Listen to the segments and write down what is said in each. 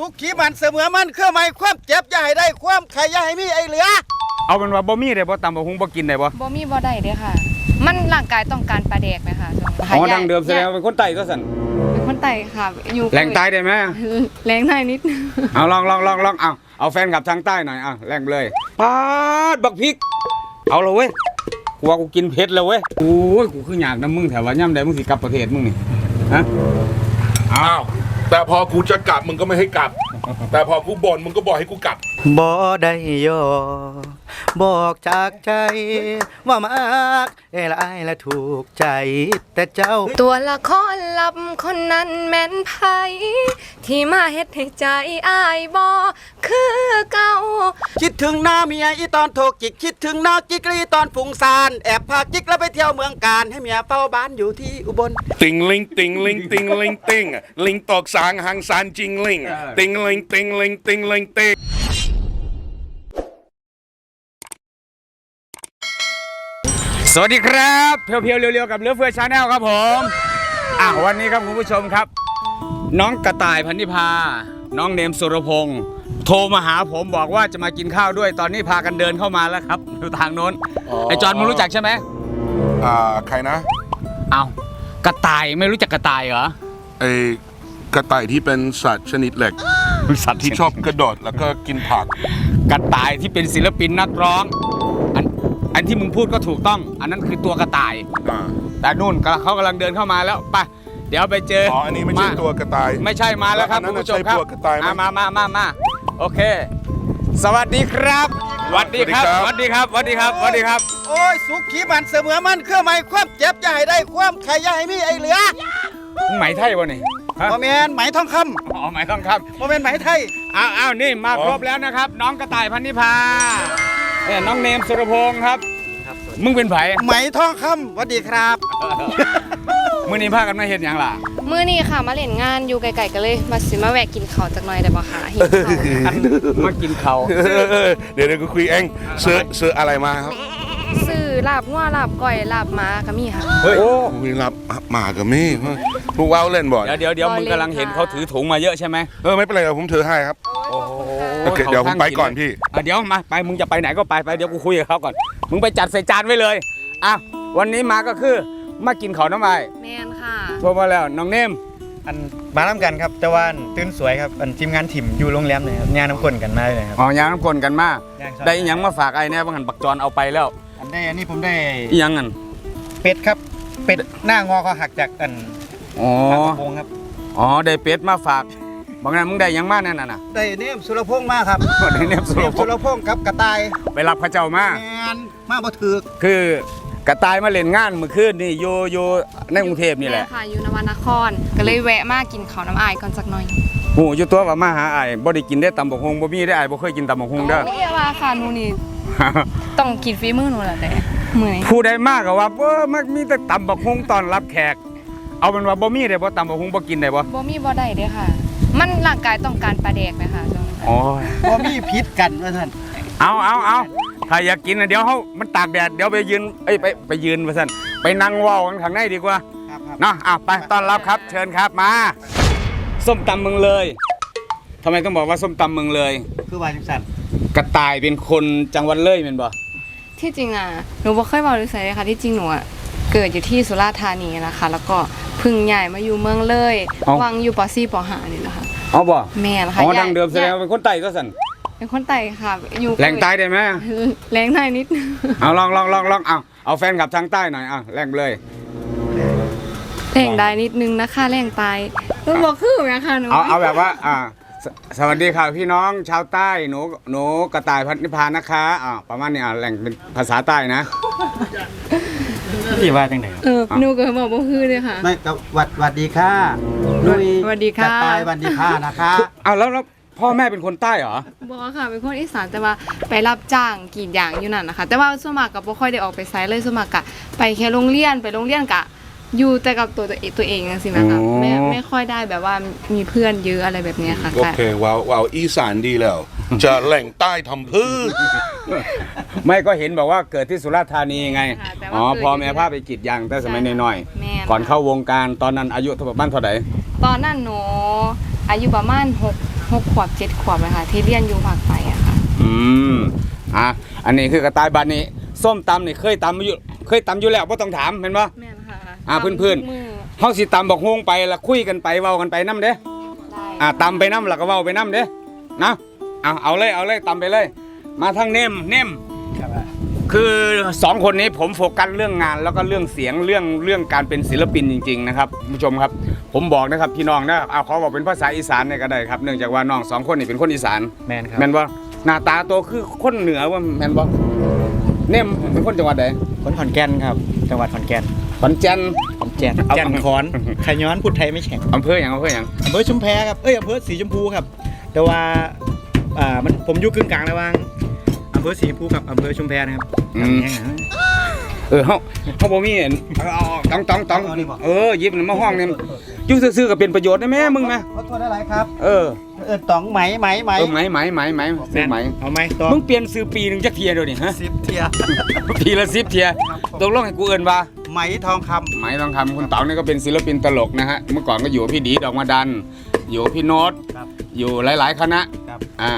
สุขีมันเสมอมันเครื่องหมายความเจ็บอย่าให้ได้ความใครอย่าให้มีไอเหลือ เอาเป็นว่าบ่มีได้บ่ตำบ่หุงบ่กินได้บ่บ่มีบ่ได้เด้อค่ะ มันร่างกายต้องการปลาแดกไหมคะอ๋อดังเดิมแสดงว่าเป็นคนไต้ก็สั่นเป็นคนไต่ค่ะ อยู่แรงตายได้ไหมแรงหน่อยนิดเอาลองลองลองลองเอาเอาแฟนกลับทางใต้หน่อยอะแรงเลยปาดบักพริก เอาเลยเว้ยกูว่ากูกินเผ็ดแล้วเว้ยโอ้ยกูคืออยากน้ำมึงแถวว่าย่ำใดมึงสิกลับประเทศมึงนี่ฮะเอาอ้าว แต่พอกูจะกลับมึงก็ไม่ให้กลับ แต่พอกูบ่นมึงก็บอกให้กูกลับ บ่ได้ยอ บอกจากใจ ว่ามากเอละไอละถูกใจ แต่เจ้า ตัวละครลับคนนั้นแม่นไผที่มาเฮ็ดให้ใจอายบ่คือเก่า คิดถึงหน้าเมียอีตอนโทรจิกคิดถึงหน้าจิกลีตอนฝุ่งซานแอบพาจิกแล้วไปเที่ยวเมืองการให้เมียเฝ้าบ้านอยู่ที่อุบล ติงลิงติงลิงติงลิงติงลิงตอกสางหางสารจิงลิงติงลิงติงลิงติงลิงติง สวัสดีครับเพียวๆเร็วๆกับเลือเฟือชาแนลครับผมอะวันนี้ครับคุณผู้ชมครับ น้องกระต่ายพันธิพา น้องเนมสุรพงศ์โทรมาหาผมบอกว่าจะมากินข้าวด้วยตอนนี้พากันเดินเข้ามาแล้วครับดูทางโน้นไอจอนมึงรู้จักใช่ไหมอ่าใครนะเอากระต่ายไม่รู้จักกระต่ายเหรอไอ้กระต่ายที่เป็นสัตว์ชนิดเหล็ก สัตว์ที่ชอบกระโดดแล้วก็กินผักกระต่ายที่เป็นศิลปินนักร้อง อันอันที่มึงพูดก็ถูกต้อง อันนั้นคือตัวกระต่าย อ่าแต่นู่นกำลังเขากำลังเดินเข้ามาแล้วไปเดี๋ยวไปเจออ๋อ๋ออันนี้ไม่ใช่ตัวกระต่าย ไม่ใช่มาแล้วครับแล้วอัคุนณนั้นผู้ชมครับใช่พวกกระต่ายไหมอะมามามามาโอเค สวัสดีครับสวัสดีครับสสวัวัสสดีดีคครัรับ บสวัสดีครับสวัสดีครับ โอ้ย สุขีมันเสมอมันเครื่องหมายความเจ็บอย่าให้ได้ความใครอย่าให้มีไอเหลือมึงไหมไทยวะนี่ฮะบ่แมนไหมทองคอ๋อไหมต้องครับำบ่แมนไหมไทย อ้าวอ้าวนี่มาครบแล้วนะครับ น้องกระต่ายพันนิพา เนี่ยน้องเนมสุรพงศ์ครับมึงเป็นไผไหมทองคำสวัสดีครับ มื่อนี้พากันมาเห็นอย่างล่ะ มื้อนี้ค่ะมาเล่นงานอยู่ไกลๆกันเลย มาสิมาแวะกินข้าวจักหน่อยได้บ่คะหิวข้าวมากินเขาวเดี๋ยวเดี๋ยวกูคุยเองซื้อซื้ออะไรมาครับ ซื้อลาบงัวลาบก้อยลาบหมาก็มีค่ะ เฮ้ยคุยรับหมากับมี่ลูกว้าวเล่นบ่อยเดี๋ยวเดี๋ยวเดี๋ยวรอมึงกำลังเห็นเขาถือถุงมาเยอะใช่ไหมเออไม่เป็นไรเดี๋ยวผมถือให้ครับ โอเคเดี๋ยวผมไปก่อนพี่ะเดี๋ยวมาไปมึงจะไปไหนก็ไปไปเดี๋ยวกูคุยกับเขาก่อน มึงไปจัดใส่จานไว้เลยอะวันนี้มาก็คือมากินข้าวน้ำไม้แม่นค่ะ โทรมาแล้วน้องเนม อันมาน้ำกันครับแต่ว่าอันตื่นสวยครับอันทีมงานถิ่มอยู่โรงแรมเลยครับงานน้ำข้นกันมาเลยครับ อ๋อยางน้ำกลนกันมา ย่างซอย ได้อิหยังมาฝากไอ้แน่บางหันปักจรเอาไปแล้วอัน ได้อันนี้ผมได้อิหยังกันเป็ดครับ เป็ดหน้างอเขาหักจากอันอ๋อปากกระโปรงครับ อ๋อ ได้เป็ดมาฝาก บางนั้นมึงได้อิหยังมาแน่น่ะน่ะได้เนมสุรพงษ์มาครับได้เนมสุเนรมพสุงรศ์พงษ์กับกระต่ายไปรับพระเจ้ามา แมนมาบ่ถือกคือกระต่ายมาเล่นงานเมื่อคืนนี่อยู่อยู่ในกรุงเทพนี่แหละ ม่ค่ะอยู่นวนคร ก็เลยแวะมากินข้าวน้ำอายก่อนสักหน่อย โอ้อยู่ตัวว่ามาหาไอ้ายบ่ได้กินได้ตำบักฮงบ่มีได้ไอ้ายบ่เคยกินตำบักฮงเด้อ ไม่ว่าค่ะหนูนี่ต้องกินฝีมือหนูแหละแต่มื้อนี้ผู้ใดมากก็ว่าเออมันมีแต่ตำบักฮงตอนรับแขก เอาเป็นว่าบ่มีได้บ่ตำบักฮงบ่กินได้บ่บ่มีบ่ได้เด้อค่ะ มันร่างกายต้องการปลาแดกไหมคะช่วงนี้โอ้ยบ่มีพิษกันว่าท่านเอาเอาเอาถ้าอยากกินน่ะเดี๋ยวเฮามันตากแดดเดี๋ยวไปยืนเอ้ยไปไปยืนว่าซั่นไปนั่งเว้ากันข้างในดีกว่าครับครับ เนาะอะไปต้อนรับครับ เชิญครับมา ส้มตำเมืองเลยทำไมต้องบอกว่าส้มตำเมืองเลย คือว่าจังซั่นกระต่ายเป็นคนจังหวัดเลยแม่นบ่ที่จริงอะหนูบ่เคยบอกเลยใส่เลยค่ะที่จริงหนูอะเกิดอยู่ที่สุราษฎร์ธานีนะคะ แล้วก็เพึ่งย้ายมาอยู่เมืองเลยวังอยู่ป .4 ป .5 นี่แหละค่ะเอาบ่แม่นะคะอ๋อย้ายดังเดิมแสดงว่าเป็นคนไต้ก็สั่นเป็นคนไต่ค่ะ อยู่แรงใต้ได้ไหมแรงหน่อยนิดเอาลองลองลองลองเอาเอาแฟนกลับทางใต้หน่อยอะแรงเลย แรงได้นิดนึงนะคะแรงตาย หนูบอกคือไหมคะหนูเอาเอาแบบว่า อ่าสสวัสดีค่ะพี่น้องชาวใต้หนูหนูกระต่ายพันนิพานนะคะอ่าประมาณนี้อะแรงเป็นภาษาใต้นะพี่ว่าจังไหนครับเออหนูก็บอกบ่คือเลยค่ะ ไม่ก็หวัดหวัดดีค่ะนุยหวัดดีค่ะกระต่ายหวัดดีค่ะนะคะเอาแล้วแล้วพ่อแม่เป็นคนใต้เหรอ บอกค่ะเป็นคนอีสานแต่ว่าไปรับจ้างกรีดยางอยู่นั่นนะคะ แต่ว่าส่วนมากก็บ่ค่อยได้ออกไปไสเลยส่วนมากก็ไปแค่โรงเรียนไปโรงเรียนกะ อยู่แต่กับตัวตัวเองตัวเองจังซี่นะคะอ๋อ ไม่ไม่ค่อยได้แบบว่ามีเพื่อนเยอะอะไรแบบเนี้ยค่ะโอเคว้าวว้าวอีสานดีแล้ว จะแหล่งใต้ทำพืช ไม่ก็เห็นบอกว่าเกิดที่สุราษฎร์ธานีไง ค่ะแต่อ๋ว่าอเกิดพอแม่พาไปกรีดยาง แต่สมัยน้อยแม่ๆก่อนเข้าวงการตอนนั้นอายุเท่าบ้านเท่าไหร่ตอนนั้นหนูอายุประมาณ6หกขวบเจ็ดขวบเลยค่ะ ที่เรียนอยู่ภาคไปอะค่ะ อืม อะ อันนี้คือกระต่ายบันนี้ ส้มตำนี่เคยตำมาอยู่ เคยตำอยู่แล้วบ่ต้องถามเห็นบ่แม่น ค่ะอ่าเพื่อนๆมือเฮาสิตำบอกฮวงไปแล้วคุยกันไปเว้ากันไปนํเด้ได้อ่าตำไปนํแล้วก็เว้าไปนํเด้นะเอาเอาเลยเอาเลยตำไปเลย มาทางเนมเนมคือสองคนนี้ผมโฟกัสเรื่องงานแล้วก็เรื่องเสียงเรื่องเรื่องการเป็นศิลปินจริง ๆ นะครับคุณผู้ชมครับ ผมบอกนะครับพี่น้องนะเอาขอบอกเป็นภาษาอีสานเนี่ยก็ได้ครับเนื่องจากว่าน้องสองคนนี่เป็นคนอีสานแมนครับแม่นบ่หน้าตาโตคือคนเหนือว่าแม่นบ่เนมเป็นคนจังหวัดใดคนขอนแก่นครับ จังหวัดขอนแก่น ขอนแก่น ขอนแก่นเอาแก่นขอนขย้อนพูดไทยไม่แข็งอำเภอหยังอำเภอหยังอำเภอชุมแพครับ เอ้ยอำเภอสีชมพูครับ แต่ว่า อ่า มัน ผมอยู่กึ่งกลางระหว่างอำเภอสีชมพูกับอำเภอชุมแพนะครับอืมแห้งนะเออเฮาเฮาบ่มีอันเอาเอาต้องต้องต้องเอานี่บ่เออหยิบมันมาห้องนี่อยู่ซื่อๆก็เป็นประโยชน์นะแม่มึงแม่ขอโทษอะไรครับ เออ เออต๋องไหมไหมไหมเออไหมไหมไหมไหมซื้อไหมเอาไหมต๋องมึงเปลี่ยนซื้อปีหนึงจักเทียเดี๋ยวนี้ฮะสิบเทียปีละ10เทียตกลงให้กูเอิ้นว่า ไหมทองคำไหมทองคำคุณเต๋านี่ก็เป็นศิลปินตลกนะฮะเมื่อก่อนก็อยู่กับพี่ดีดอกมาดัน อยู่กับพี่โน้ตครับ อยู่หลาย ๆ คณะครับ อ่า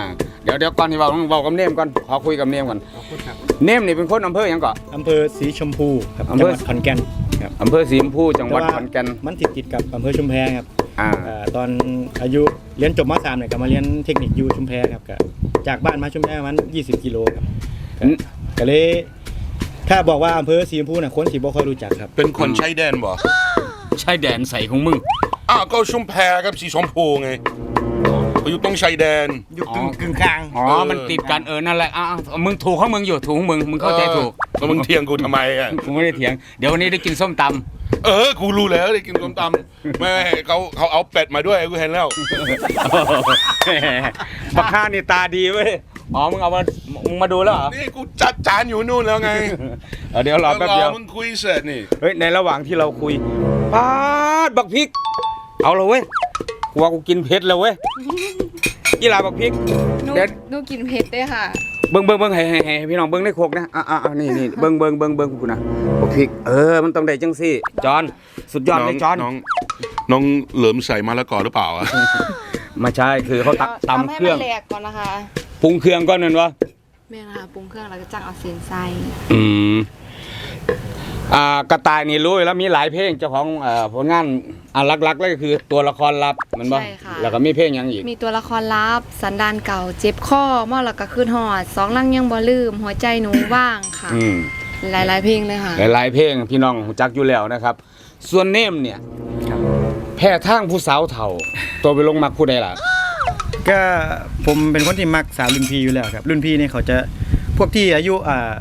เดี๋ยวเดี๋ยวก่อนที่เว้าต้องเว้ากับเนมก่อนขอคุยกับเนมก่อนขอบคุณครับเนมนี่เป็นคนอำเภอหยังก่อน อำเภอสีชมพูครับอำจัเภงอหวัดขอนแก่นครับอำเภอสีชมพูจังหวัดขอนแก่นมันติดติดกับอำเภอชุมแพครับอ่าอ่าตอนอายุเรียนจบม .3 เนี่ยก็มาเรียนเทคนิคยูชุมแพครับก็จากบ้านมาชุมแพประมัน20 กิโลครับก็อืมก็เลย ถ้าบอกว่าอำเภอสีชมพูน่ะคนสิบ่ค่อยรู้จักครับ เป็นคนใช้แดนบ่ชายแดนใสของมึง อ้าวก็ชุมแพกับสีชมพูไงอยู่ตรงชายแดน อยู่อ๋อกึ่งกึ่งกลางอ๋อ มันติดกันเออ นั่นแหละอะอะมึงถูกของมึงอยู่ถูกของมึง มึงเข้าใจถูกเออแล้วมึงเทียงกูทำไมอะกูไม่ได้เถียง เดี๋ยววันนี้ได้กินส้มตเออ กูรู้แล้วได้กินส้มตำแม่เขาเขาเอาเป็ดมาด้วยกูเห็นแล้วำบักข้านี่ตาดีเว้ย อ๋อมึงเอามามึงมาดูแล้วเหรอนี่กูจัดจานอยู่นู่นแล้วไงเออเดี๋ยวรอแป๊บเดียวมึงคุยเสร็จนี่เฮ้ยในระหว่างที่เราคุยปาดบักพริก เอาเลยเว้ยกูว่ากูกินเผ็ดแล้วเว้ยยี่ลาบักพริกหนูเดี๋ยวหนูกินเผ็ดด้วยค่ะ เบิ้งเบิ้งเบิ้งให้ให้ให้พี่น้องเบิ้งในโคกนะอะอะอะนี่นี่เบิ้งเบิ้งเบิ้งเบิ้งกูนะบักพริก เออมันต้องได้จังสิจอนสุดยอดเลยจอนน้องน้องเหลิมใส่มะละกอหรือเปล่าอะไม่ใช่คือเขาตักทำตำให้เครื่องมันแหลกก่อนนะคะ ปรุงเครื่องก่อนนั่นวะแม่นะคะปรุงเครื่องแล้วก็จังเอาเส้นใส่อืม อ่ากระต่ายนี่รู้อยู่แล้วมีหลายเพลงเจ้าของเอ่อผลงานอะหลักๆเลยก็คือตัวละครลับแมันบ่ใช่ค่ะ แล้วก็มีเพลงหยังอีก มีตัวละครลับสันดานเก่าเจ็บข้อมอแล้วก็คืนหอดสองลังยังบ่ลืม หัวใจหนูว่างค่ะ อืม หลายๆเพลงเลยค่ะ หลายๆเพลงพี่น้องรู้จักอยู่แล้วนะครับ ส่วนเนมเนี่ย แพ้ทางผู้สาวเฒ่า ตัวไปลงมักผู้ใดล่ะ ก็ผมเป็นคนที่มักสาวรุ่นพี่อยู่แล้วครับ รุ่นพี่เนี่ยเขาจะพวกที่อายุอ่า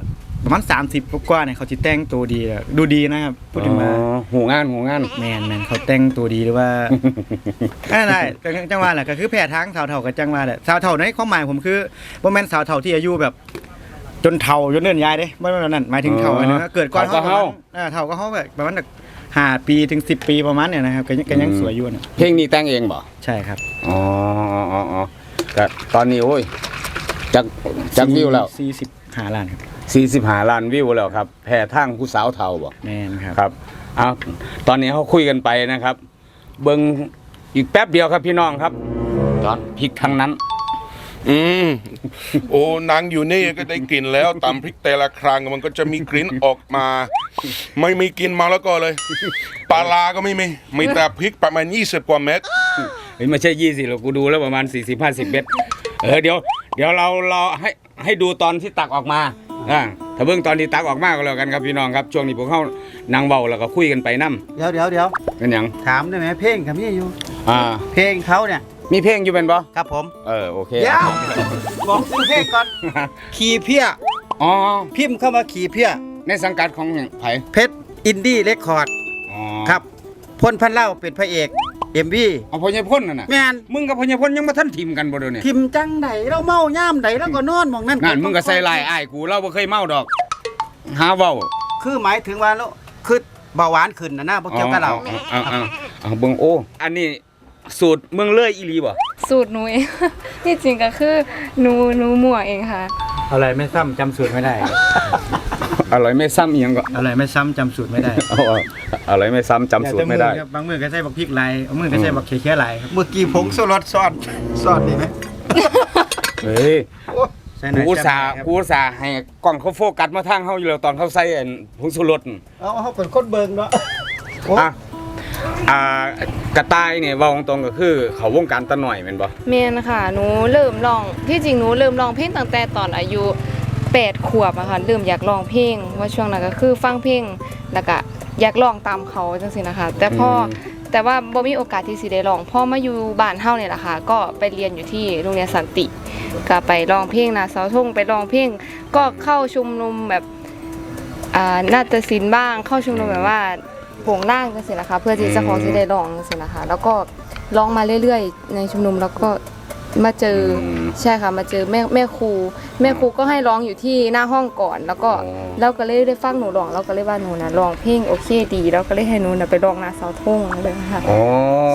ประมาณ30กว่าๆเนี่ยเขาจะแต่งตัวดีอะดูดีนะครับพูดถึงมา อ๋อหูงานหูงาน แมนแมนเขาแต่งตัวดีหรือว่าไม่ได้จังจังหวะแหละก็คือแผ่ทางสาวเฒ่ากับจังหวะแหละสาวเฒ่าในความหมายผมคือบ่แม่นสาวเฒ่าที่อายุแบบจนเฒ่าจนเนิ่นยายเด้บ่แม่นแบบนั้นหมายถึงเฒ่าอันนั้นเกิดก่อนเฒ่าก็เฮาเออเฒ่าก็เฮาแบบประมาณแบบ ห้าปีถึง10ปีประมาณเนี่ยนะครับก็ยังก็ยังสวยอยู่นะเพลงนี้แต่งเองบ่ใช่ครับอ๋ออ๋ออ๋อก็ตอนนี้โอ้ยจักจักวิวแล้ว45ล้านครับ45ล้านวิวแล้วครับแพ้ทางผู้สาวเฒ่าบ่แมนครับครับเอาตอนนี้เขาคุยกันไปนะครับ เบิงอีกแป๊บเดียวครับพี่น้องครับจอนพริกทั้งนั้น อืม โอ้นางอยู่นี่ก็ได้กลิ่นแล้วตำพริกแต่ละครั้งมันก็จะมีกลิ่นออกมา ไม่มีกลินมาแล้วก็เลยปลาลาก็ไม่มีมีแต่พริกประมาณ20กว่าเม็ดเฮ้ยไม่ใช่ยี่สิบหรอกกูดูแล้วประมาณ40 50เม็ดเออเดี๋ยว เดี๋ยวเราเราให้ให้ดูตอนที่ตักออกมาอ่าถ้าเบิ่งตอนที่ตักออกมาก็แล้วกันครับพี่น้องครับช่วงนี้พวกเขานางเบาแล้วก็คุยกันไปนํเดี๋ยวเดี๋ยวเดี๋ยวเป็นหยังถามได้ไหมเพลงกับพี่อยู่ อ่า เพลงเขาเนี่ย มีเพลงอยู่เป็นบ่ครับผม เออโอเคเดี๋ยวบอกชื่อเพลงก่อน ขี่เพี้ย อ๋อพิมพ์เข้ามาขี่เพี้ย ในสังกัดของหยังไผเพชรอินดี้เรคคอร์ดอ๋อครับพลพันเล่าเป็นพระเอกเอ็มวีเอาพญพ่นน่ะน่ะแมนมึงกับพญพ่นยังมาท่านทิมกันบ่เดี๋ยวนี้ทิมจังไดเราเมาย่ามไดแล้วก็นอนหมองนั่นนั่นมึงก็ใส่ลายอ้ายกูเราบ่เคยเมาดอกหาเว้าคือหมายถึงว่าแล้วคือเบาหวานขึ้นนะนะบ่เกี่ยวกับเราอ๋ออ๋ออ๋ออ๋อเบิ่งโอ้อันนี้ สูตรเมืองเลยอีหลีบ่สูตรหนูเอง ที่จริงก็คือหนูหนูมั่วเองค่ะเอาอะไรไม่ซ้ำจำสูตรไม่ได้ อร่อยไม่ซ้ำอีหยังก็อร่อยไม่ซ้ำจำสูตรไม่ได้เอาเอาอร่อยไม่ซ้ำจำสูตรไม่ได้แต่มือครับบางมือก็ใส่บักพริกลายบางมือก็ใส่บักเขียวๆลายครับเมื่อกี้ผงสุรสซอดซอดนี่ไหมเฮ้ยใส่หน่กูอยอุตส่าห์แซ่บหน่อยครับกูอุตส่าห์ให้กล้องเขาโฟกัสมาทางเฮาอยู่แล้วตอนเขาใส่อันผงชูรสน่ะเอาเขาเป็นคนเบิงเนาะอะ อ่ากระต่ายเนี่ยเว้าตรงๆก็คือ เขาวงการตะหน่อยแม่นบ่เมนค่ะ หนูเริ่มร้อง ที่จริงหนูเริ่มร้องเพลงตั้งแต่ตอนอายุ8ขวบอะค่ะ เริ่มอยากร้องเพลง ว่าช่วงนั้นก็คือฟังเพลง แล้วก็อยากร้องตามเขาจังซี่นะคะ แต่พออแต่ว่าบ่มีโอกาสที่สิได้ร้องพอมาอยู่บ้านเฮาเนี่ยแหละค่ะ ก็ไปเรียนอยู่ที่โรงเรียนสันติ ก็ไปร้องเพลงนะเสาธงไปร้องเพลง ก็เข้าชุมนุมแบบอ่านาฏศิลป์บ้าง เข้าชุมนุมแบบว่า โป่งล่างจังซี่นะคะ เพื่อที่เจะของสิได้ร้องจังซี่นะคะ แล้วก็ร้องมาเรื่อยๆ ในชุมนุมแล้วก็มาเจออใช่ค่ะมาเจอแม่แม่ครู แม่ครูก็ให้ร้องอยู่ที่หน้าห้องก่อน แล้วก็เราก็เลยได้ฟังหนูร้องเราก็เลยว่าหนูนะร้องเพลงโอเคดีแล้วก็เลยให้หนูนะไปร้องหนาเสาธงเลยค่ะ อ๋อ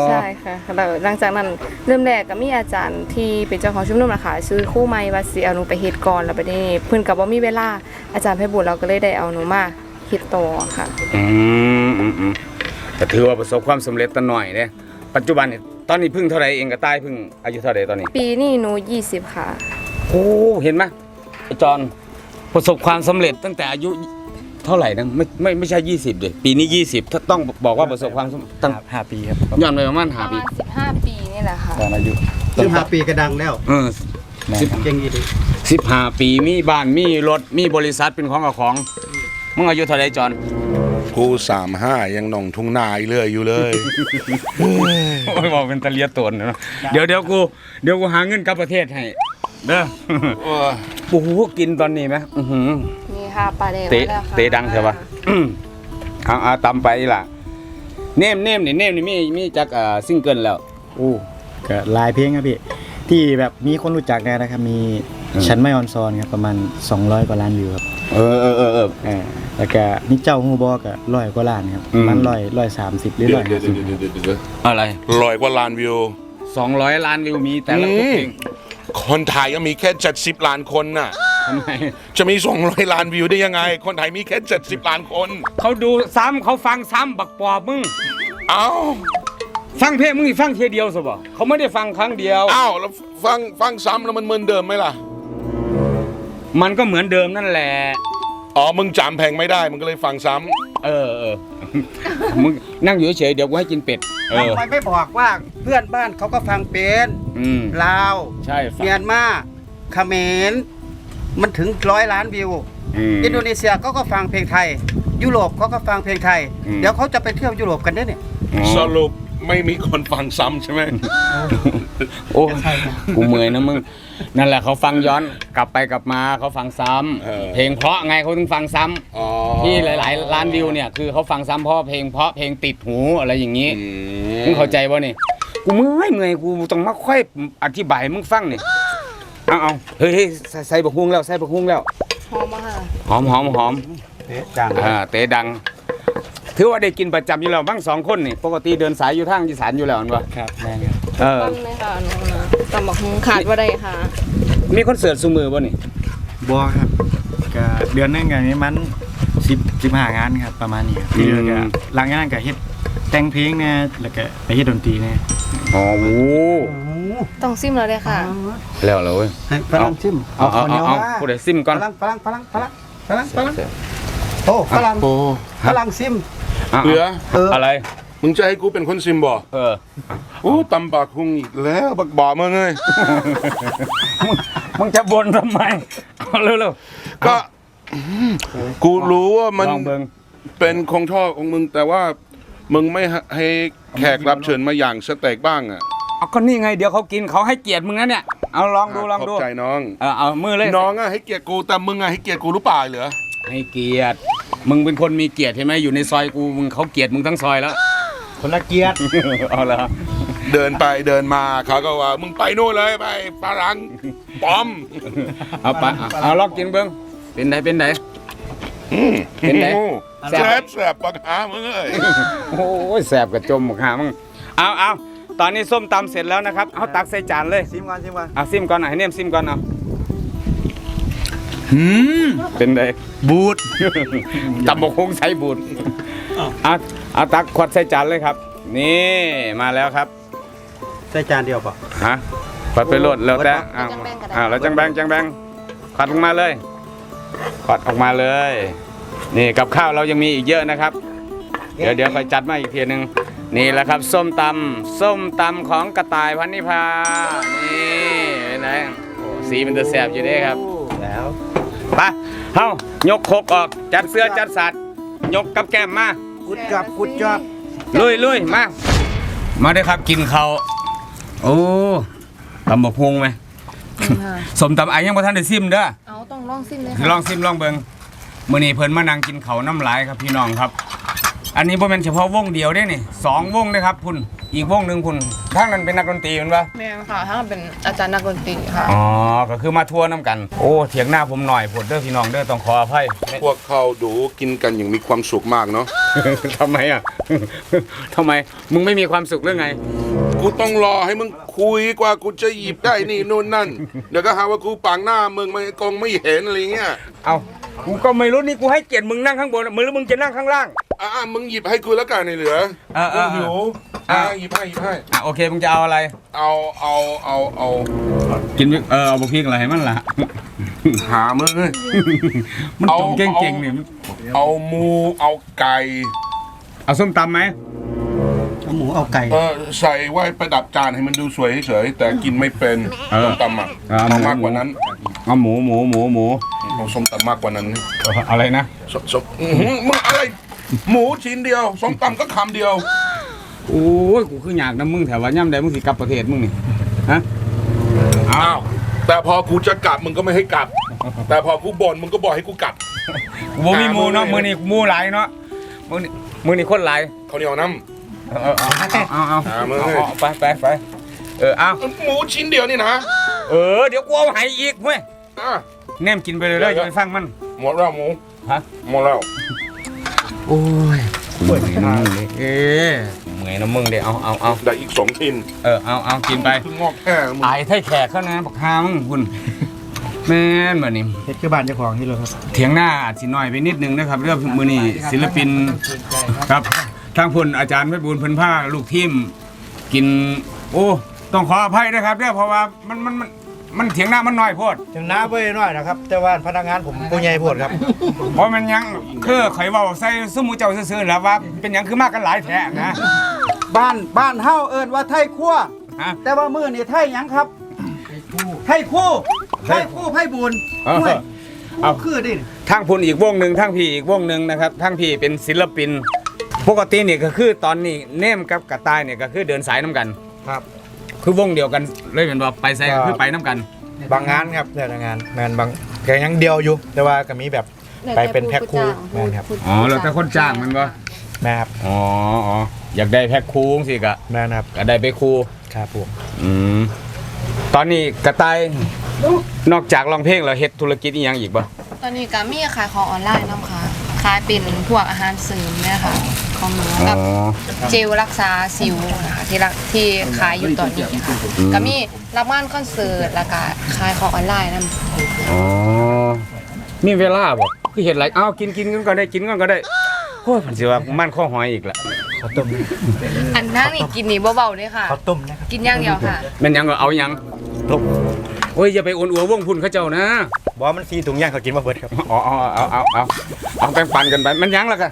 ใช่ค่ะแล้วหลังจากนั้นเริ่มแรกก็มีอาจารย์ที่เป็นเจ้าของชุมนุมนะคะซื้อคู่ไม้ว่าสิเอาหนูไปเฮ็ดก่อนแล้วไปนี่เพิ่นก็บ่มีเวลาอาจารย์ไพบุญเราก็เลยได้เอาหนูมา เฮ็ดต่อค่ะ อืมอืมอืมแต่ถือว่าประสบความสำเร็จตะหน่อยเด้ปัจจุบันนี่ตอนนี้เพึ่งเท่าไหร่เองกระต่ายเพึ่งอายุเท่าไหร่ตอนนี้ ปีนี้หนู20 ค่ะ โอ้เห็นไหมไอ้จอนประสบความสำเร็จตั้งแต่อายุเท่าไหร่นะไม่ไม่ไม่ใช่20เด็ปีนี้20ถ้าต้องบอกว่าประสบความสำเร็จตั้งห้าห้าปีครับย้อนไปประมาณประ5ปีมาณ15 ปีนี่แหละค่ะ ตอนอายุสิบห้าปีก็ดังแล้วเออแม่สิบครับเก่งอีดีสิบห้าปีมีบ้านมีรถมีบริษัทเป็นของกับของ มึงอายุเท่าไหร่จอนกูสามห้ายังหนองทุ่งนาอีเรื่อยอยู่เลย โอ้ยบอกเป็นตะเลียตนเนาะเดี๋ยวเดี๋ยวกูเดี๋ยวกูหาเงินกลับประเทศให้เด้อโอ้โหกินตอนนี้ไหมอื้อหือนี่ค่ะปลาแดงเตะมาแล้วค่ะเตะดังใช่ปะอืมเอาเอาตำไปล่ะ เนมเนมนี่เนมนี่มีมีจากเอ่อซิงเกิลแล้ว โอ้ก็หลายเพลงครับพี่ ที่แบบมีคนรู้จักเนี่ยนะครับ มีฉันไม่ออนซอนครับประมาณ 200 กว่าล้านวิวครับเออเออเออเออเออแล้วก็นี่เจ้าฮูบอก็ร้อยกว่าล้านครับอืม มันร้อยร้อยสามสิบหรือเดี๋ยร้วอยเดี๋ยวห้าสิบเดี๋ยวเดี๋ยวเดี๋ยวอะไรลอยกว่าล้านวิวสองร้อยล้านวิวมีแต่ละเพลงคนไทยก็มีแค่70ล้านคนน่ะ ทำไมจะมี 200 ล้านวิวได้ยังไง คนไทยมีแค่70ล้านคน เขาดูซ้ำเขาฟังซ้ำบักปอบมึง เอ้าฟังเพลงมึงนี่ฟังเทียเดียวสิบ่เขาไม่ได้ฟังครั้งเดียว เอ้าแล้วฟังฟังซ้ำแล้วมันเหมือนเดิมไหมล่ะ มันก็เหมือนเดิมนั่นแหละ อ๋อ มึงจำเพลงไม่ได้ มึงก็เลยฟังซ้ำเออเออ มึงนั่งอยู่เฉยๆเดี๋ยวกูให้กินเป็ด เออ ทำไมไม่บอกว่าเพื่อนบ้านเขาก็ฟังเป็นอืม ลาวใช่ฟังเมียนมาเขมรมันถึงร้อยล้านวิว อืม อินโดนีเซียเขาก็ฟังเพลงไทย ยุโรปเขาก็ฟังเพลงไทย อืม เดี๋ยวเขาจะไปเที่ยวยุโรปกันด้วยเนี่ย อ๋อสรุป ไม่มีคนฟังซ้ำใช่ไหมโอ้กูเมื่อยนะมึง นั่นแหละเขาฟังย้อนกลับไปกลับมาเขาฟังซ้ำเออเพลงเพราะไงเขาถึงฟังซ้ำอ๋อที่หลาย ๆ ล้านวิวเนี่ยคือเขาฟังซ้ำเพราะเพลงเพราะเพลงติดหูอะไรอย่างนี้อืมึงเข้าใจป่ะนี่กูเมื่อยเมื่อยกูต้องมาค่อยอธิบายให้มึงฟังนี่เอาเอาเฮ้ยเฮ้ยใส่ใส่บักฮุ้งแล้วใส่บักฮุ้งแล้วหอมมากค่ะหอมหอมหอมจังอ่าเตะดัง ถือว่าได้กินประจำอยู่แล้วบ้างสองคนนี่ปกติเดินสายอยู่ทางอีสานอยู่แล้วอันวะครับแม่นครับเออ ต้มเลยค่ะหนูนะตำบักหุ่งขาดว่าได้ค่ะ มีคอนเสิร์ตซูมือป่ะนี่บอครับก็เดือนหนึงก็นี้มันสิบสิบห้างานครับประมาณนี้ครับที่เหลือก็หลังจากนั้นก็เฮ็ดแต่งเพลงเนี่ยแล้วก็ไปเฮ็ดดนตรีเนี่ยอ๋อโอ้ต้องซิมแล้วเลยค่ะแล้วเหรอเว้ยให้ฝรั่งชิมเอาเอาเอาเอาพูดได้ซิมก่อนฝรั่งฝรั่งฝรั่งฝรั่งฝรั่งฝรั่งโอ้ฝรั่งโอ้ฝรั่งซิมอ่ะเหลือเออออะไร มึงจะให้กูเป็นคนซิมบ่เออโอ้ตำปากคุงอีกแล้วบักบ่อมึงเอ้ยมึงมึงจะบ่นทำไมเอาเร็วก็กูรู้ว่าๆมันลองเบิ่งเป็นคงชอบของมึงแต่ว่ามึงไม่ให้แขกรับเชิญมาอย่างสเต็กบ้างอะเอาก็นี่ไงเดี๋ยวเขากินเขาให้เกียรติมึงนะเนี่ยเอาลองดูลองดูขอบใจน้องเออเอามือเลยน้องอะให้เกียรติกูแต่มึงอะให้เกียรติกูหรือเปล่าเหรอให้เกียรติ มึงเป็นคนมีเกียรติใช่ไหมอยู่ในซอยกูมึงเขาเกลียดมึงทั้งซอยแล้ว คนละเกียรติเอาละเดินไปเดินมาเขาก็ว่ามึงไปนู่นเลยไปฝรั่งปอมเอาไปเอาเอาลองกินเบิ้งเป็นไดเป็นไดอืมเป็นไง โอ้แซ่แซ่บบแซ่บปากหามึงเอ้ยโอ้ยแสบกระจมหมกหามึงเอาเอาตอนนี้ส้มตำเสร็จแล้วนะครับเอาตักใส่จานเลยซิมก่อนซิมก่อนเอาซิมก่อนหน่อยให้เนมซิมก่อนเอา หืมเป็นไงบูดตำบกคงใส่บุญเอาเอาตักขวดใส่จานเลยครับ นี่มาแล้วครับใส่จานเดียวป่ะฮะขวดไปโหลดแล้วแต่เอาอ้าวจังแบ่งก็ได้อ้าวแล้วจังแบงจังแบงขวดออกมาเลยขวดออกมาเลย นี่กับข้าวเรายังมีอีกเยอะนะครับ เดี๋ยวเดี๋ยวค่อยจัดมาอีกทีหนึ่งนี่แหละครับ ส้มตำส้มตำของกระต่ายพันนิพานี่เป็นไงโอ้สีมันจะแสบอยู่เด้ครับแล้วไป เฮ้ายกโคกออกจัดเสื้อจัดสัตว์ยกกับแก้มมากุดจับกุดจับลุยลุยมามาเด้อครับกินเขาวโอ้ตำบกพุงไหมค่ะสมตำไอ้ยังบ่ทันได้ซิมเด้อเอาต้องลองซิมเลยลค่ะองซิมลองเบิงมื้อนี้เพิ่นมานั่งกินเขาวน้ำลายครับพี่น้องครับ อันนี้บ่แม่นเฉพาะวงเดียวเด้นี่สองวงเด้ครับคุณอีกวงหนึงคุณทางนั้นเป็นนักดนตรีแมันปะแม่ค่ะถ้าเป็นอาจารย์นักดนตรีค่ะ อ๋อ ก็คือมาทัวร์น้ำกัน โอ้เถียงหน้าผมหน่อยผดเด้อพี่น้องเด้อต้องขออภัยพวกเขาดูกินกันอย่างมีความสุขมากเนาะ ทำไมอะ ทำไมมึงไม่มีความสุขเรื่องไง กูต้องรอให้มึงคุยกว่ากูจะหยิบได้นี่นู่นนั่น เดี๋ยวก็หาว่ากูปางหน้ามึงไม่กงไม่เห็นอะไรเงี้ยเอากูก็ไม่รู้นี่กูให้เกียรติมึงนั่งข้างบนมึงหรือมึงจะนั่งข้างล่างอ่ามึงหยิบให้กูแล้วกันในเหลือเออเออเออกูหิวอ่าหยิบให้หยิบให้อะโอเคมึงจะเอาอะไร เอาเอาเอาเอากินเออเอาบุกพริกอะไรให้มันล่ะหามึงเอ้ย มันเอาจงเก่งๆนี่เอาหมูเอาไก่เอาส้มตำไหม เอาหมูเอาไก่ เออใส่ไว้ประดับจานให้มันดูสวยเฉยๆแต่กินไม่เป็นเออส้มตำอะเออเอามากกว่านั้นเอาหมูหมูหมูหมูเอาส้มตำมากกว่านั้นเอาอะไรนะสสอื้อหือมึงอะไร หมูชิ้นเดียวส้มตำก็คำเดียว โอ้ยกูคืออยากนะมึงแถวว่าย่ำใดมึงสิกลับประเทศมึงนี่ฮะเอาอ้าว แต่พอกูจะกลับมึงก็ไม่ให้กลับ แต่พอกูบ่นมึงก็บอกให้กูกลับบ่มีหมูเนาะมือนี่หมูหลายเนาะมือนี่มือนี่คนหลายเขาวเหนียวน้ เออเอาเอาเอาเอาไปไปไปเออเอาหมูชิ้นเดียวนี่นะเออเดี๋ยวกูเอาให้อีกเว้ยอะแนมกินไปเลยเลยอย่าไปฟังมันหมดแล้วหมูฮะหมดแล้วโอ้ยเมื่อยนะมึงเลยเอ๊ะเมื่อยนะมึงเดี๋ยวเอาเอาเอาได้อีกสองชิ้นเออเอาเอากินไปงอกแค่มึงอายไทยแขกเขานะบักฮามึงคุณแม่นแบบนี้เฮ็ดคือบ้านเจ้าของที่เลยครับเถียงหน้าอาจสิน้อยไปนิดนึงนะครับเรื่องมือนี้ศิลปินครับ ทางพลอาจารย์เพชรบุญเพิ่นผ้าลูกทีมกิน โอ้ ต้องขออภัยนะครับเด้อเพราะว่ามันมันมันมันเถียงหน้ามันน้อยโพดถึงน้าบ่ได้น้อยนะครับ แต่ว่าพนักงานผมผู้ใหญ่โพดครับ เพราะมันยังคือข่อยเว้าใส่สมมุเจ้าซื่อๆแล้วว่าเป็นหยังคือมากกันหลายแท้นะบ้านบ้านเฮาเอิ้นว่าไทยครัวฮะ แต่ว่ามื้อนี่ไทยหยังครับไทยคู่ไทยคู่ไทยบุญเออห่วยเอาคือดิ ทางพลอีกวงหนึ่งทางพี่อีกวงหนึ่งนะครับทางพี่เป็นศิลปิน ปกตินี่ก็คือตอนนี้เนมกับกระต่ายเนี่ยก็คือเดินสายน้ำกัน ครับ คือวงเดียวกันเลยเป็นว่าไปใส่ก็คือไปน้ำกัน บางงานครับแต่ละงานแมนบางแกยังเดียวอยู่ แต่ว่าก็มีแบบไปเป็นแพ็คคู่แมนครับอ๋อแล้วแต่คนจ้างมันบ่แม่ครับอ๋ออ๋ออยากได้แพ็คคูงสิกะแม่นครับก็ได้ไปคูครับผมอืมตอนนี้กระต่ายนอกจากร้องเพลงแล้วเฮ็ดธุรกิจอีหยังอีกบ่ตอนนี้ก็มีขายของออนไลน์นํค่ะขายเป็นพวกอาหารเสริมเนี่ยค่ะ ของหนูกับเจลรักษาสิวนะคะที่รักที่ขายอยู่ตอนนี้ค่ะก็มีรับงานคอนเสิร์ตแล้วก็ขายของออนไลน์นํอ๋อมีเวลาบ่คือเฮ็ดหลายอ้าวกินกินกันก็ได้กินกันก็ได้โอ้ยมันสิว่ามันข้อหอยอีกละข้าวต้มอันนั้นนี่กินนี่เบาๆเด้ค่ะ ข้าวต้มนะครับกินอย่างเดียวค่ะแม่นหยังก็เอาหยังต้มโอ้ยอย่าไปอวนอัววงพุ่นเขาเจ้านะบอกว่ามันซีถุงย่างเขากินมาเบิดครับอ๋ออ๋อเอาเอาเอาเอาแป้งปันกันไปมันหยังล่ะกัน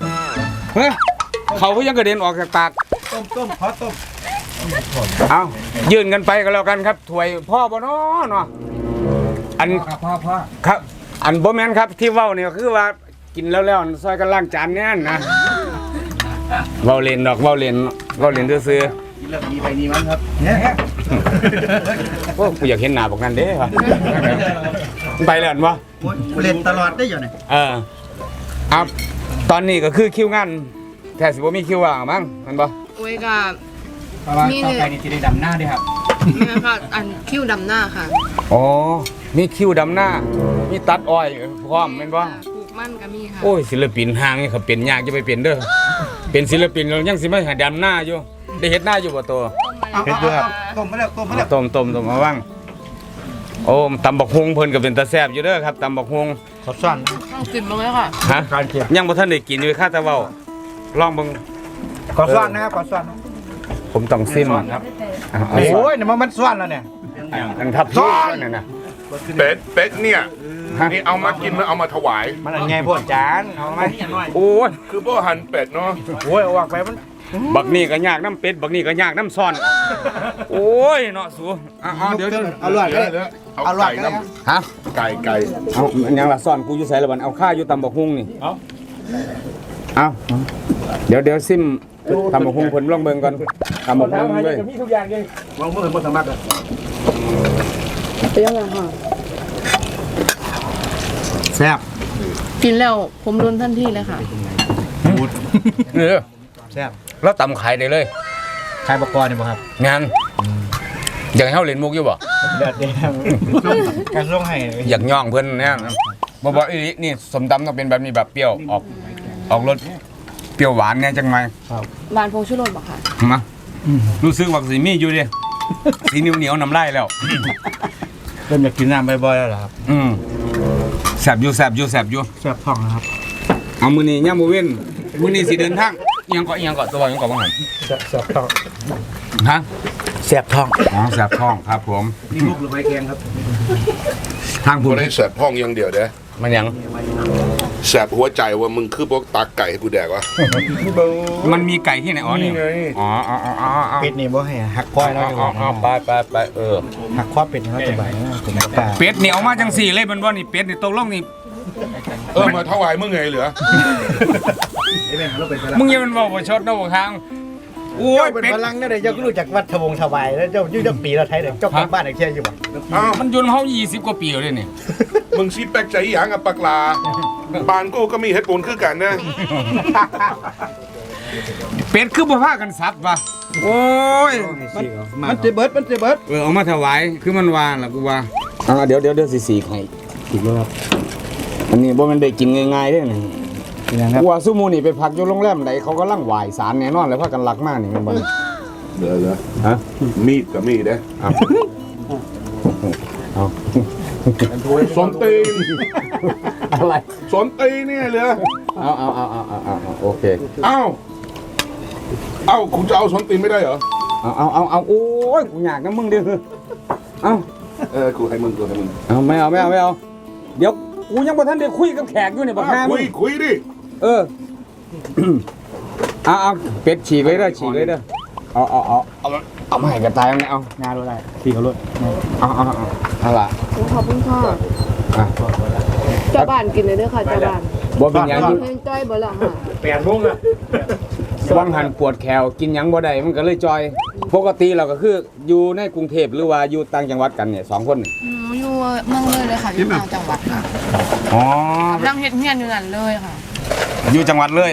เฮ้ย เขาก็ยังกระเด็นออกจากปาก ต้มต้มขอต้มเอายื่นกันไปก็แล้วกันครับถวยพ่อบ่เนาะเนาะอันพ่อพ่อครับ อันบ่แม่นครับที่เว้าเนี่ยคือว่ากินแล้วแล้วซอยกันล้างจานเนี่ยนะเว้าเล่นดอกเว้าเล่นเว้าเล่นซื่อเริ่มมีไปนี่มั้งครับเนี่ยๆโอ้กูอยากเห็นหน้าบักนั้นเด้ว่ะไปแล้วอันวะเล่นตลอดได้อยู่เนี่ยเออเอาตอนนี้ก็คือคิวงาน แท้สิบ่มีคิวว่างมั้งแมันบ่โอ้ยก็เพราะว่ามีต่เลอย ไปนี่จะได้ดำหน้าด้วยครับนี่ค่ะอันคิ้วดำหน้าค่ะอ๋อมีคิวดำหน้า มีตัดอ้อยพร้อมแม่นบ่ปลูกมันก็มีค่ะโอ้ยศิลปินห้างนี่เขาเป็นยากจะไปเป็นเด้อเป็นศิลปินเรายังสิมาหาดำหน้าอยู่ ได้เฮ็ดหน้าอยู่บ่ตัว เอาเอาเอาต้มมาแล้วต้มมาแล้วต้มต้มต้มมาว่างโอ้ตำบักฮุงเพิ่นก็เป็นตาแซ่บอยู่เด้อครับตำบักฮุงขอซ่อนกินบ้างไหมค่ะ ฮะการเก็บยังบ่ทันได้กินอยู่ค่าแต่เว้า ลองเบิ่งขอซ่อนนะครับขอซ่อนผมต้องซิมครับโอ้ยเนี่ยมันมันซ่อนแล้วเนี่ยอันทับที่นั่นน่ะเป็ดเป็ดเนี่ยฮะนี่เอามากินแล้วเอามาถวายมันอันไงพวกจานเอาไหมโอ้ยคือพวกหั่นเป็ดเนาะโอ้ยเอาออกไปมันบักนี่ก็ยากน้ำเป็ดบักนี่ก็ยากน้ำซ่อน โอ้ยเนาะสูอะๆเดี๋ยวเอาลวดเดี๋เลยวยๆเอาเอาลวดไก่เลยน้ฮะำไก่ไก่เอาอันยังละซ่อนกูอยู่ใส่ละบันเอาข้าอยู่ตำบักฮุงนี่เอาเอา เดี๋ยวเดี๋ยวซิมตำบักฮุงเพิ่นลองเบิ่งก่อนตำบักฮุงเลยมีทุกอย่างเลยมองมือมือสมัครเลยเป็นยังไงค่ะแซ่บกินแล้วผมรุนทันทีเลยค่ะเออแซ่บแล้วตำขายได้เลยใครประกรณ์เนี่ยบ่ครับงานอยากให้เฮาเล่นมุกอยู่บ่เดือดเดียวการส่งให้อยากย่องเพิ่นเนี่ยบ่บ่อีหลีนี่สมตำต้องเป็นแบบนี้แบบเปรี้ยวออกออกรส เปรี้ยวหวานเนี่ยจังไงบานโพงชุรสบอกค่ะ มารู้สึกว่าสิมีอยู่เดิสีเหนียวๆน้ำลายแล้ว เริ่มอยากกินน้ำบ่อยๆแล้วเหรอครับอืมแสบอยู่แสบอยู่แสบอยู่แซ่บท้องนะครับเอามือนี้ย่ามมือเว้นมือนี้สิเดินทางอิหยังก็อิหยังก็ตัวอิหยังก็บ้างหันแซ่บแซ่บท้องฮะแซ่บท้องอ๋อแสบท้องครับผม นี่มุกหรือไม้แกงครับทางผบ่มได้แสบห้องอย่างเดียวเด้มันหยัง แสบหัวใจว่ามึงคือพวกตาไก่ให้กูแดกวะมันมีไก่ที่ไหนอ๋อนี่นี่ไง อ๋ออ๋ออ๋ออ๋ออ๋อเป็ดนี่บ่ให้หักควายแล้วจะอ๋บออกอ๋อไปไปไปเออหักควายเป็ดนี่เขาจะบ่ายนะผมไม่กล้าเป็ดนี่เอามาจังสี่เลยมันว่านี่เป็ดนี่ตกลงนี่เออมาถวายมึงไงเหลือมึงอยังมันบอกว่าชดเนาะบอกทาง โอ้ยเป็นเป็ดพลังเนี่ยเดี๋ยวเจ้าก็รู้จักวัดทวงถวายแล้วเจ้ายุ่งเจ้าปีเราไทยเดี๋ยวเจ้ากลับบ้านไอ้เชี่ยอยู่บ่อ้าวมันอยุ่นเฮา20 กว่าปีแล้วเด้นี่มึงซีแปลกใจอหย่างกับปากลาบานกูก็มีเหตุผลคือกันนะ เป็ดคือบ่พากันสับวะโอ้ยมันจะเบิดมันจะเบิดเออเอามาถวายคือมันวานล่ะกูว่าอ่าเดี๋ยวเดี๋ยวเดี๋ยวสิสีให้ถูกแล้วครับอันนี้บ่แมันได้กินง่ายๆเด้นี่ เป็นยังครับกูว่าซุมูนี่ไปพักอยู่โรงแรมใดเขาก็ลังไหวสารแน่นอนเลยพากันลักมากนี่มันบ่นี่เหลือเหลือฮะมีดกับมีดเด้เอาเอาสนตีนอะไรสนตีนเนี่ยเหลือเอาเอาเอาเอาเอาเอาเอาโอเคเอ้าเอ้าคุณจะเอาสนตีนไม่ได้เหรอเอาเอาเอาเอาโอ้ยกูอยากนะมึงเด้อเอาเออกูให้มึงกูให้มึงเอาไม่เอาไม่เอาไม่เอาเดี๋ยวกูยังบ่ทันได้คุยกับแขกอยู่นี่บักอะฮามึคุงยคุยดิ เออ เอาเอาเป็ดฉีกเลยเด้อฉีกเลยเด้อเอาเอาเอาเอาเอามาให้กระต่ายเอาเนี่ยเอางานรู้ได้ขี่เขารถเอาเอาเอาเอาล่ะขอบคุณค่ะอะเจ้าบ้านกินเลยเด้อค่ะเจ้าบ้านบ่เป็นหยังอยู่เพิ่นจ้อยบ่ล่ะค่ะแปดโมงอะวังหันปวดแขวกินหยังบ่ได้มันก็เลยจอย ปกติเราก็คืออยู่ในกรุงเทพหรือว่าอยู่ต่างจังหวัดกันเนี่ยสองคนนี่หนูอยู่เมืองเลยเลยค่ะอยู่ต่างจังหวัดค่ะอ๋อ กำลังเฮ็ดเฮียนอยู่นั่นเลยค่ะ อยู่จังหวัดเลย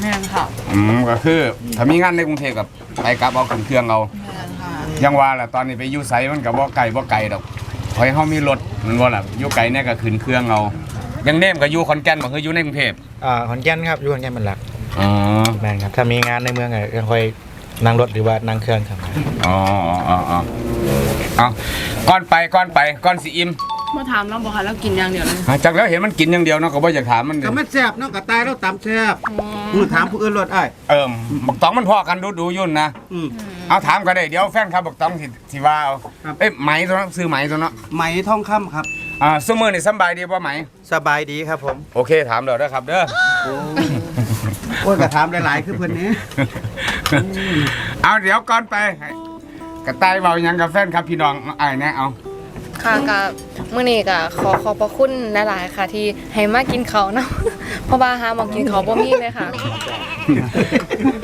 แม่นค่ะอืมก็คือถ้ามีงานในกรุงเทพกับไปกลับเอาขึ้นเครื่องเอาแม่นค่ะยังว่าแหละตอนนี้ไปอยู่ไสมันก็บ่ไกลบ่ไกลดอกขอให้เฮามีรถมันบ่ล่ะอยู่ไกลเนี่ยก็ขึ้นเครื่องเอายังเนมก็อยู่ขอนแก่นบ่คืออยู่ในกรุงเทพอ่าขอนแก่นครับอยู่ขอนแก่นเป็นหลักอ๋อแม่นครับถ้ามีงานในเมืองอะยังค่อยนั่งรถหรือว่านั่งเครื่องครับ อ๋ออ๋ออ๋ออ๋อเอาก่อนไปก่อนไปก่อนสิอิ่ม มาถามเราบ่ค่ะแล้วกินอย่างเดียวเลยหาจากแล้วเห็นมันกินอย่างเดียวเนาะก็บ่อยากถามมันดิก็ไม่แซ่บเนาะกระต่ายแล้วตำแซ่บมึงถามผู้อื่นรถอ้ายเอิ่มบักตองมันพอกันดูดูยุ่นนะอืม เอาถามก็ได้เดี๋ยวแฟนครับบักตองสิสิว่าเอาเอ้ยไหมตัวนั้นซื้อไหมตัวเนาะไหมทองคำครับ อ่าซุมื้อนี่สำบายดีบ่ไหม สบายดีครับผม โอเคถามเดี๋ยวเด้อครับเด้อ โอ้ยกระถามหลายๆคือเพิ่นนี้ เอาเดี๋ยวก่อนไปให้กระต่ายเบาหยังกับแฟนครับพี่น้องไอ้ายแน่เอา ค่ะก็มื้อนี้ก็ขอขอบพระคุณหลายๆค่ะ ที่ให้มากินเขาวเนาะเพราะว่าหาหมองกินเขาวบ่มีเลยค่ะ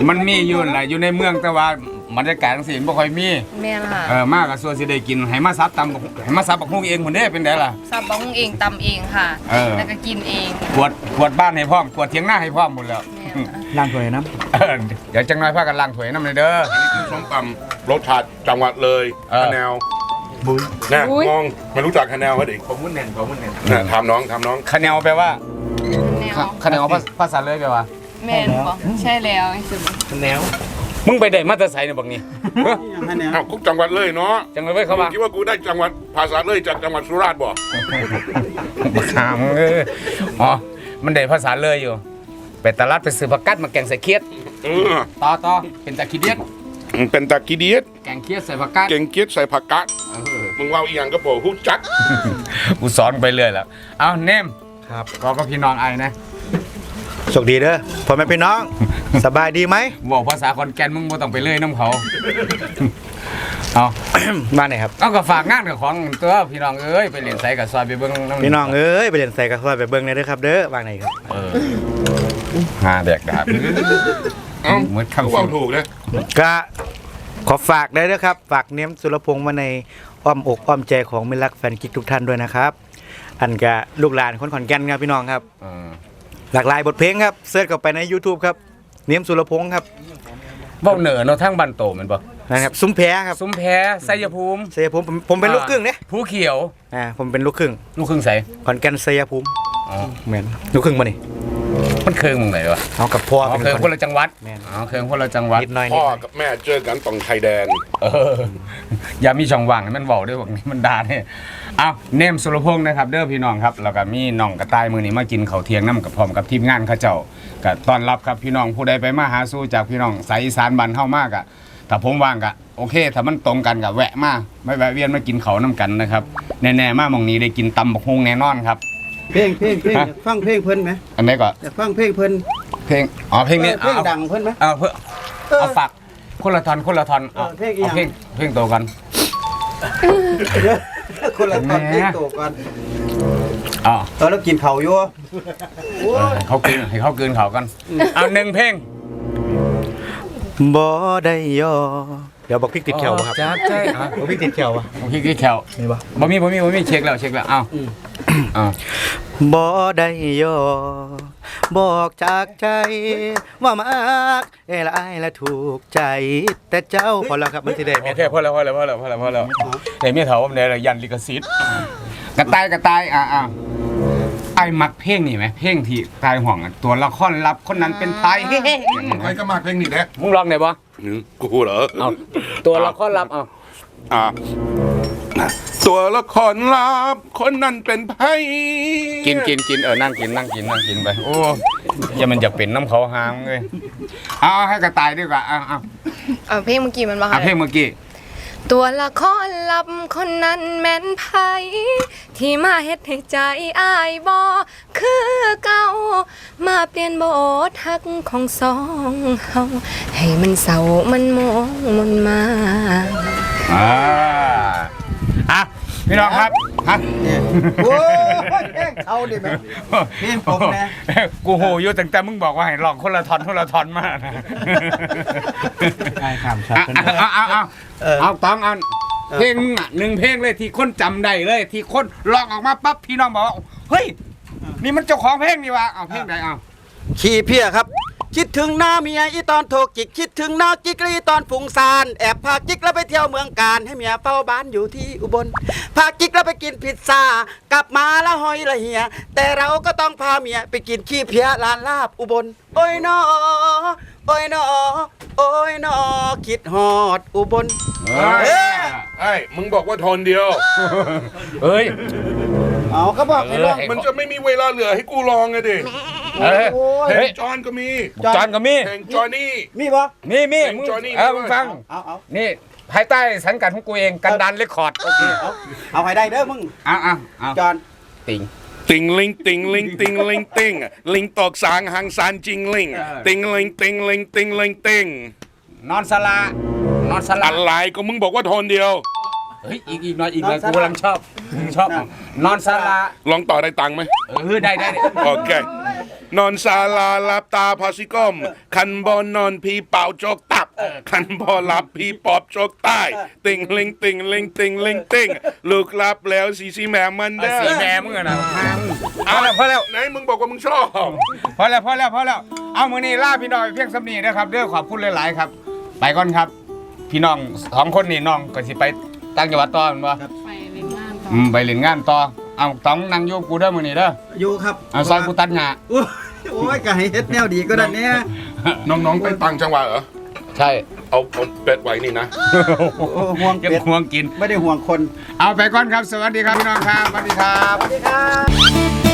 มันมีอยู่นั่นแหละอยู่ในเมืองแต่ว่าบรรยากาศจังซี่บ่ค่อยมี แม่นค่ะเออมากก็ส่วนสิได้กินให้มาซับตำบักให้มาซับบักฮุ้งเองพุ่นเด้เป็นไดล่ะซับบังเองตำเองค่ะ เออ แล้วก็กินเองกวดกวดบ้านให้พร้อมกวดเถียงหน้าให้พร้อมหมดแล้ว แม่นค่ะ ล้างถ้วยน้เออเดี๋ยวจังน้อยพากันล้างถ้วยน้ำเลยเด้อคือส้มตำรสชาติจังหวัดเลยเออคะแนว บุ้ยนะมองไม่รู้จักคะแนวเขาดิผมมุ่นแน่นผมมุ่นแน่นนะถามน้องถามน้องคะแนนแปลว่าแนวคะแนนภาษาภาษาเลยแปลว่า แม่นบ่ใช่แล้วไอ้สุดำแนวมึงไปได้มาแตรไซเนี่ยบักนี่เอ้อเอ้ากูจังหวัดเลยเนาะจังเลยไว้เขามึมางคิดว่ากูได้จังหวัดภาษาเลยจากจังหวัดสุราษฎร์บ่บักขามเอออ๋อ มันได้ภาษาเลยอยู่ ไปตลาดไปซื้อผักกัดมาแกงใส่เคียดเออต่อต่อเป็นตะคิเดียด มันเป็นตะกีเดียดแกงเคียดใส่ผักกัดเก่งเกียดใส่ผักกาดมึงว่าอีหยังก็บอกฮู้จัก กูสอนไปเรื่อยแล้ว เอาเนมครับก็ก็พี่น้องไอ้นะโชคดีเด้อพ่อแม่พี่น้อง สบายดีไหม บอกภาษาคอนแกนมึงบ่ต้องไปเลื่อยน้ำเขา เอามาไหนครับ เอาก็ฝากงานกับของตัวพี่น้องเอ้ยไปเรียนไสกับซอยไปเบิ่งำพี่น้องเอ้ยไปเรียนใส่กระสอยไปเบิ้งเลยเด้อครับเด้อวางไหนครับเออหาแดกดาบเอ้าเหมือนกูคำว่าพูดถูกเลยก็ ขอฝากได้ด้วยครับ ฝากเนียมสุรพงษ์มาในอ้อมอกอ้อมใจของมิตรรักแฟนกิ๊กทุกท่านด้วยนะครับ อันกะลูกหลานคนขอนแก่นครับพี่น้องครับเออหลากหลายบทเพลงครับเสิร์ชเข้าไปใน YouTube ครับ เนียมสุรพงษ์ครับเว้าเหนือเนาะทั้งบันโตแมันบ่นะครับซุ้มแพครับซุ้มแพไสยภูมิเสียภูมิผมผมเป็นลูกครึ่งเนี่ยผู้เขียวอ่าผมเป็นลูกครึ่ง ลูกครึ่งใสขอนแก่นเสียภูมิอ๋อ เหมือนลูกครึ่งมานี่ มันเคืองมึงไหนวะเอากับพ่ออ๋อเป็นเคืองคคนน ละจังหวัดแม่น อ๋อเคืองคนละจังหวัดนิดหน่อยนิพ่ดอหน่อยกับแม่เจอกันตรงชายแดน เอออย่ามีช่องว่างให้มันเว้าด้วยบอกนี้มันด่าเนี่ยเอาเนมสุรพงศ์นะครับ เด้อพี่น้องครับแล้วก็มีน้องกระต่ายมือนี้มากินข้าวเที่ยงน้ำกับพร้อมกับทีมงานเขาเจ้าก็ต้อนรับครับพี่น้องผู้ใดไปมาหาสู้จากพี่น้องสายอีสานบ้านเฮามากอะถ้าผมว่างก็โอเค ถ้ามันตรงกันก็แวะมาไม่แวะเวียนมากินเขาวน้ำกันนะครับแน่ๆมาหมองนี้ได้กินตำบักฮงแน่นอนครับ เพลงเพลงเพลงฮะ อยากฟังเพลงเพิ่นไหมอันนี้ก็อยากฟังเพลงเพิ่นเพลงอ๋อเพลงนี้เพลงเอาดังเพิ่นไหม เอาเพื่อเอาฝากคนละทอนคนละทอนเอาเออเพลงอีกเอาเพลงเพลงโตกันคนละตอนแหม เพลงโตก่อนอ๋อตอนเรากินเขาวอยู่เออให้เขากินให้เขากินเขากันเอาหนึ่งเพลงบ่ได้ยอเดี๋ยวบอกพริกติดแขวบ่ครับจัดใจอะบอกพริกติดแขวบ่ผมคิดกี่แขวมีบ่บ่มีบ่มีบ่มีเช็คแล้วเช็คแล้วเอ้าเอ้า บ่ได้ยอบอกจากใจว่ามักเอละอายละถูกใจ แต่เจ้าพอแล้วครับมันสิได้โอเคพอแล้วพอแล้วพอแล้วพอแล้วพอแล้วเดี๋ยวเมียเถาผมเนี่ยยันลิขสิทธิ์กระต่ายกระต่ายอะอะไอ้มักเพลงนี่ไหมเพลงที่ตายห่วงอะตัวละครลับคนนั้นเป็นไทยเฮ้ๆอย่างนั้นใครก็มาเพลงนี้แหละมึงร้องได้ปะอืมกูเหรอเอาตัวละครลับเอาอะ ตัวละครลับคนนั้นเป็นไพ่กินกินกินเออนั่งกินนั่งกินนั่งกินไปโอ้อย่ามันจะเป็นน้ำเขาหางเลยเอาให้กระต่ายดีกว่าเอาเอาเอาเพลงเมื่อกี้มันบ่เอาค่ะเพลงเมื่อกี้ตัวละครลับคนนั้นแม่นไผที่มาเฮ็ดให้ใจอายบ่คือเก่ามาเปลี่ยนบทฮักของสองเฮาให้มันเศร้ามันมองมันมาอ่า อะพี่น้องครับฮะโอ้ยเพลงเขาดิแม่เพลงผมนะ กูโหอยู่ตั้งแต่มึงบอกว่าให้ลองคนละท่อนคนละท่อนมากนะใช่ครับครับเอาเอาเอาเอาต้องเอาเพลงอะหนึ่งเพลงเลยที่คนจำได้เลย ที่คนลองออกมาปั๊บพี่น้องบอกว่าเฮ้ยนี่มันเจ้าของเพลงนี่วะเอาเพลงไหนเอา ขี่เพียครับ คิดถึงหน้าเมียอีตอนโทรจิกคิดถึงหน้าจิกรีตอนฝุ่งซานแอบพาจิกแล้วไปเที่ยวเมืองการให้เมียเฝ้าบ้านอยู่ที่อุบลพาจิกแล้วไปกินพิซซ่ากลับมาแล้วหอยละเหีย แต่เราก็ต้องพาเมียไปกินขี้เพียลานลาบอุบลโอ้ยนอโอ้ยนอโอ้ยนอคิดฮอดอุบลเอ้ยไอ้มึงบอกว่าโทนเดียว เอ้ย เอาก็บอกให้ลองเออมันจะไม่มีเวลาเหลือให้กูลองไงดิ เอ้ยโอ้ยเพลเฮ้ยงจอนก็มีจอนก็มีเพลงจอนี่มีบ่มีมีเพลงมึงจอห์นนี่เออด้วยมึงฟังเอาเอานี่ภายใต้สังกัดของกูเองกันดันเรคคอร์ดโอเคเอาเอาให้ได้เด้อมึงเอาเอาเอาจอนติงติงลิงติงลิงติงลิงติงลิงตอกสางหางสารจริงลิงเออติงลิงติงลิงติงลิงติงนอนสลานอนสลาอะไรก็มึงบอกว่าโทนเดียวเฮ้ยอีกอีกหน่อยอีกหน่อยกูกำลังชอบชอบนอนสลาลองต่อได้ตังค์ไหมเออได้ได้ได้โอเค นอนศาลาหลับตาพาสิก้มคันบอนนอนพี่เป่าโจกตับ คันบอหลับพี่ปอบโจกใต้ ติงลิงติงลิงติงลิงติงลูกหลับแล้วสีสีแม่มันเอาเด้อสีแม่มึงอะนะเอาแล้วพอแล้วไหนมึงบอกว่ามึงชอบพอแล้วพอแล้วพอแล้วเอามือนี้ล่าพี่น้องไปเพียงสำนีนะครับเด้อขอบคุณหลายๆครับ ไปก่อนครับ พี่น้องสองคนนี่น้องก็สิไปตั้งจังหวัดต่อแมันบ่ไปเล่นงานต่ออืมไปเล่นงานต่อ เอาต้องนั่งโยกกูเด้อมือนี้เด้ออยู่ครับเอาซอยกูตัดหญ้าโอ้ยโอ้ยก็ให้เฮ็ดแนวดีก็ได้เนี่ยน้องๆไปต่างจังหวัดเหรอใช่เอาเอาเป็ดไว้นี่นะโอ้ห่วงยังเป็ดห่วงกิน ไม่ได้ห่วงคน เอาไปก่อนครับ สวัสดีครับพี่น้องครับสวัสดีครับสวัสดีครับ